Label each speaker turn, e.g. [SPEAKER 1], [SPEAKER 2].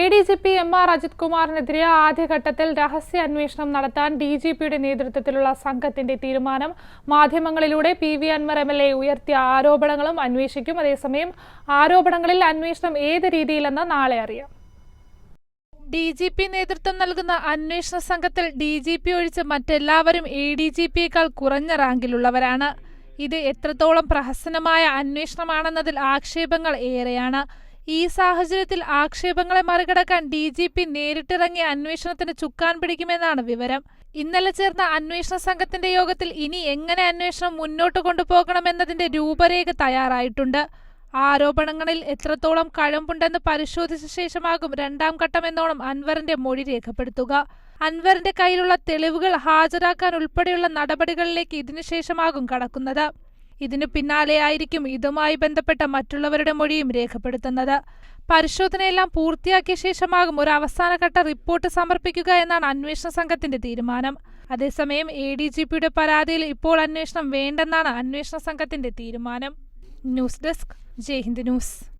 [SPEAKER 1] A D G P M R Ajith കുമാറിനെതിരെ ആദ്യഘട്ടത്തിൽ രഹസ്യ അന്വേഷണം നടത്താൻ ഡി ജി പിയുടെ നേതൃത്വത്തിലുള്ള സംഘത്തിന്റെ തീരുമാനം. മാധ്യമങ്ങളിലൂടെ P V Anwar M L A ഉയർത്തിയ ആരോപണങ്ങളും അന്വേഷിക്കും. അതേസമയം ആരോപണങ്ങളിൽ അന്വേഷണം ഏത് രീതിയിലെന്ന് നാളെ അറിയാം. ഡി ജി പി നേതൃത്വം നൽകുന്ന അന്വേഷണ സംഘത്തിൽ ഡി ജി പി ഒഴിച്ച് മറ്റെല്ലാവരും എ ഡി ജി പിയേക്കാൾ കുറഞ്ഞ റാങ്കിലുള്ളവരാണ്. ഇത് എത്രത്തോളം പ്രഹസനമായ അന്വേഷണമാണെന്നതിൽ ആക്ഷേപങ്ങൾ ഏറെയാണ്. ഈ സാഹചര്യത്തിൽ ആക്ഷേപങ്ങളെ മറികടക്കാൻ ഡി ജി പി നേരിട്ടിറങ്ങി അന്വേഷണത്തിന് ചുക്കാൻ പിടിക്കുമെന്നാണ് വിവരം. ഇന്നലെ ചേർന്ന അന്വേഷണ സംഘത്തിന്റെ യോഗത്തിൽ ഇനി എങ്ങനെ അന്വേഷണം മുന്നോട്ട് കൊണ്ടുപോകണമെന്നതിന്റെ രൂപരേഖ തയ്യാറായിട്ടുണ്ട്. ആരോപണങ്ങളിൽ എത്രത്തോളം കഴമ്പുണ്ടെന്ന് പരിശോധിച്ച ശേഷമാകും രണ്ടാം ഘട്ടമെന്നോണം അൻവറിന്റെ മൊഴി രേഖപ്പെടുത്തുക. അൻവറിന്റെ കയ്യിലുള്ള തെളിവുകൾ ഹാജരാക്കാൻ ഉൾപ്പെടെയുള്ള നടപടികളിലേക്ക് ഇതിനുശേഷമാകും കടക്കുന്നത്. ഇതിനു പിന്നാലെയായിരിക്കും ഇതുമായി ബന്ധപ്പെട്ട മറ്റുള്ളവരുടെ മൊഴിയും രേഖപ്പെടുത്തുന്നത്. പരിശോധനയെല്ലാം പൂർത്തിയാക്കിയ ശേഷമാകും ഒരു അവസാനഘട്ട റിപ്പോർട്ട് സമർപ്പിക്കുക എന്നാണ് അന്വേഷണ സംഘത്തിന്റെ തീരുമാനം. അതേസമയം എ ഡി ജി പിയുടെ പരാതിയിൽ ഇപ്പോൾ അന്വേഷണം വേണ്ടെന്നാണ് അന്വേഷണ സംഘത്തിന്റെ തീരുമാനം. News desk Jai Hind news.